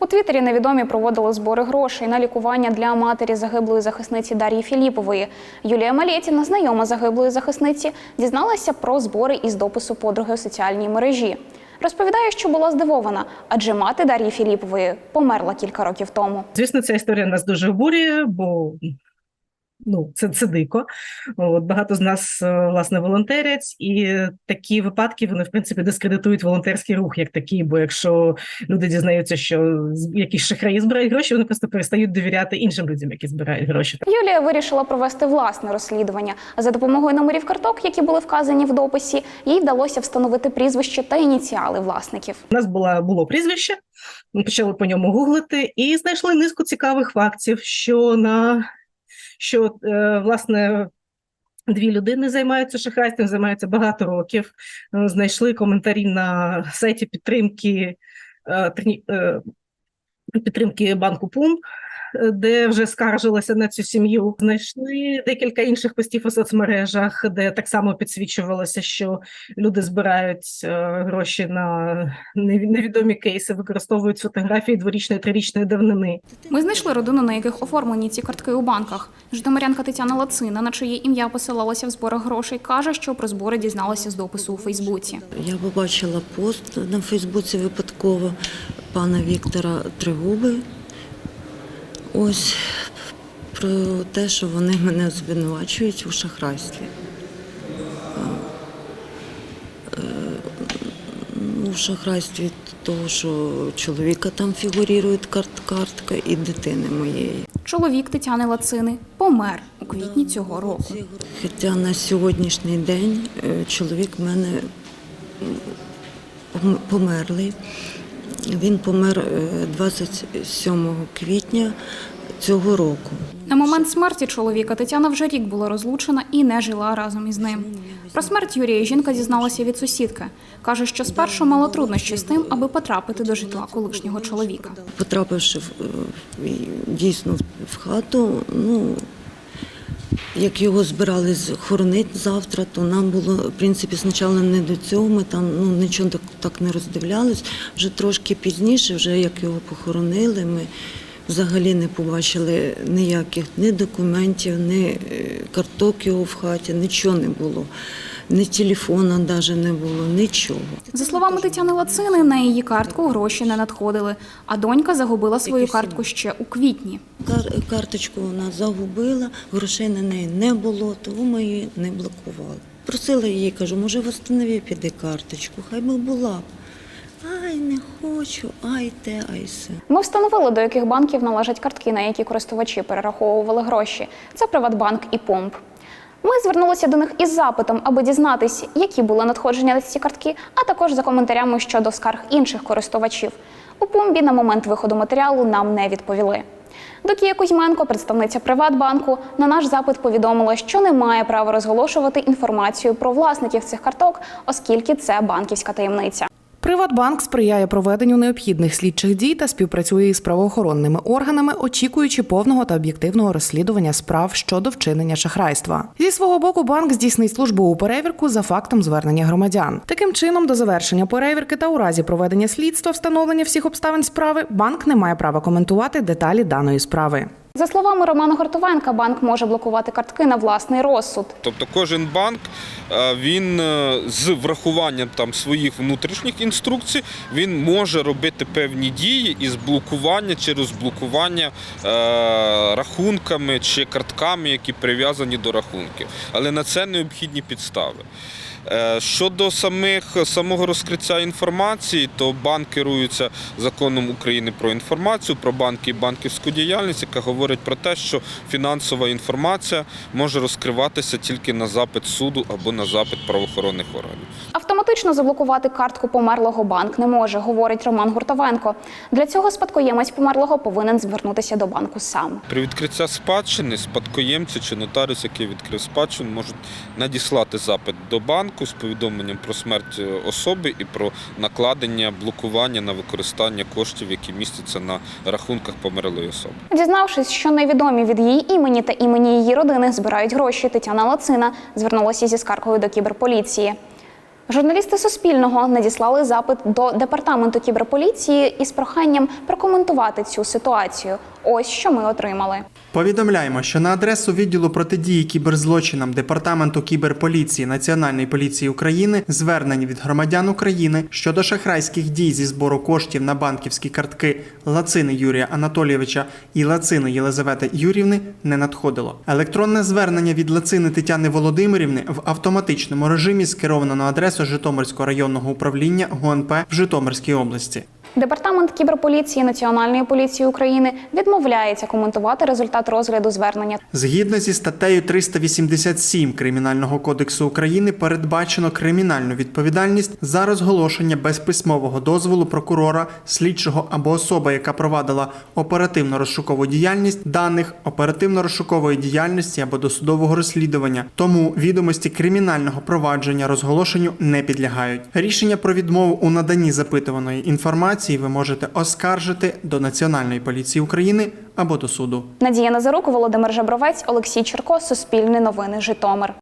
У Твіттері невідомі проводили збори грошей на лікування для матері загиблої захисниці Дар'ї Філіпової. Юлія Малєтіна, знайома загиблої захисниці, дізналася про збори із допису подруги у соціальній мережі. Розповідає, що була здивована, адже мати Дар'ї Філіпової померла кілька років тому. Звісно, ця історія нас дуже обурює, бо ну, це, це дико. От, багато з нас, е, власне, волонтерять, і такі випадки вони, в принципі, дискредитують волонтерський рух як такий. Бо якщо люди дізнаються, що якісь шахраї збирають гроші, вони просто перестають довіряти іншим людям, які збирають гроші. Юлія вирішила провести власне розслідування. За допомогою номерів карток, які були вказані в дописі, їй вдалося встановити прізвище та ініціали власників. У нас була було прізвище, ми почали по ньому гуглити і знайшли низку цікавих фактів, що на що е, власне. Дві людини займаються шахрайством, займаються багато років. Е, Знайшли коментарі на сайті підтримки, е, підтримки банку Пум, де вже скаржилися на цю сім'ю. Знайшли декілька інших постів у соцмережах, де так само підсвічувалося, що люди збирають е, гроші на неві- невідомі кейси, використовують фотографії дворічної трирічної давнини. Ми знайшли родину, на яких оформлені ці картки у банках. Житомирянка Тетяна Лацина, на чиє ім'я посилалася в зборах грошей, каже, що про збори дізналася з допису у Фейсбуці. Я побачила пост на Фейсбуці випадково пана Віктора Тригуби. Ось про те, що вони мене звинувачують у шахрайстві. Е, Ну, шахрайстві того, що чоловіка там фігурує карт, картка і дитини моєї. Чоловік Тетяни Лацини помер у квітні цього року. Хоча на сьогоднішній день е, чоловік в мене померлий. Він помер е, 27 квітня цього року. На момент смерті чоловіка Тетяна вже рік була розлучена і не жила разом із ним. Про смерть Юрія жінка дізналася від сусідки. Каже, що спершу мала труднощі з тим, аби потрапити до житла колишнього чоловіка. Потрапивши в, е, дійсно в хату, ну, як його збирались хоронити завтра, то нам було, в принципі, спочатку не до цього, ми там ну, нічого так, так не роздивлялись. Вже трошки пізніше, вже як його похоронили, ми взагалі не побачили ніяких ні документів, ні е, карток його в хаті, нічого не було. Ні телефона навіть не було, нічого. За словами Тетяни Лацини, на її картку гроші не надходили, а донька загубила свою картку ще у квітні. Кар- карточку вона загубила, грошей на неї не було, тому ми її не блокували. Просила її, кажу, може, восстанови піди карточку, хай би була. Ай, не хочу, ай те, ай се. Ми встановили, до яких банків належать картки, на які користувачі перераховували гроші. Це Приватбанк і Помп. Ми звернулися до них із запитом, аби дізнатись, які були надходження на ці картки, а також за коментарями щодо скарг інших користувачів. У Помбі на момент виходу матеріалу нам не відповіли. Докія Кузьменко, представниця Приватбанку, на наш запит повідомила, що не має права розголошувати інформацію про власників цих карток, оскільки це банківська таємниця. Приватбанк сприяє проведенню необхідних слідчих дій та співпрацює із правоохоронними органами, очікуючи повного та об'єктивного розслідування справ щодо вчинення шахрайства. Зі свого боку, банк здійснить службову перевірку за фактом звернення громадян. Таким чином, до завершення перевірки та у разі проведення слідства встановлення всіх обставин справи, банк не має права коментувати деталі даної справи. За словами Романа Гортовенка, банк може блокувати картки на власний розсуд. Тобто кожен банк е, він е, з врахуванням там своїх внутрішніх інструкцій він може робити певні дії із блокування чи розблокування е, рахунками чи картками, які прив'язані до рахунків. Але на це необхідні підстави. Е, Щодо самих самого розкриття інформації, то банк керується законом України про інформацію, про банки і банківську діяльність, яка говорить про те, що фінансова інформація може розкриватися тільки на запит суду або на запит правоохоронних органів. Автоматично заблокувати картку померлого банк не може, говорить Роман Гуртовенко. Для цього спадкоємець померлого повинен звернутися до банку сам. При відкритті спадщини спадкоємці чи нотаріус, який відкрив спадщину, можуть надіслати запит до банку з повідомленням про смерть особи і про накладення блокування на використання коштів, які містяться на рахунках померлої особи. Дізнавшись, що невідомі від її імені та імені її родини збирають гроші, Тетяна Лацина звернулася зі скаргою до кіберполіції. Журналісти Суспільного надіслали запит до департаменту кіберполіції із проханням прокоментувати цю ситуацію. Ось що ми отримали. Повідомляємо, що на адресу відділу протидії кіберзлочинам Департаменту кіберполіції Національної поліції України звернень від громадян України щодо шахрайських дій зі збору коштів на банківські картки Лацини Юрія Анатолійовича і Лацини Єлизавети Юрівни не надходило. Електронне звернення від Лацини Тетяни Володимирівни в автоматичному режимі скеровано на адресу Житомирського районного управління ГУНП в Житомирській області. Департамент кіберполіції Національної поліції України відмовляється коментувати результат розгляду звернення. Згідно зі статтею 387 Кримінального кодексу України передбачено кримінальну відповідальність за розголошення без письмового дозволу прокурора, слідчого або особи, яка провадила оперативно-розшукову діяльність даних оперативно-розшукової діяльності або досудового розслідування. Тому відомості кримінального провадження розголошенню не підлягають. Рішення про відмову у наданні запитуваної інформації ви можете оскаржити до Національної поліції України або до суду. Надія Назарук, Володимир Жабровець, Олексій Черко, Суспільне новини, Житомир.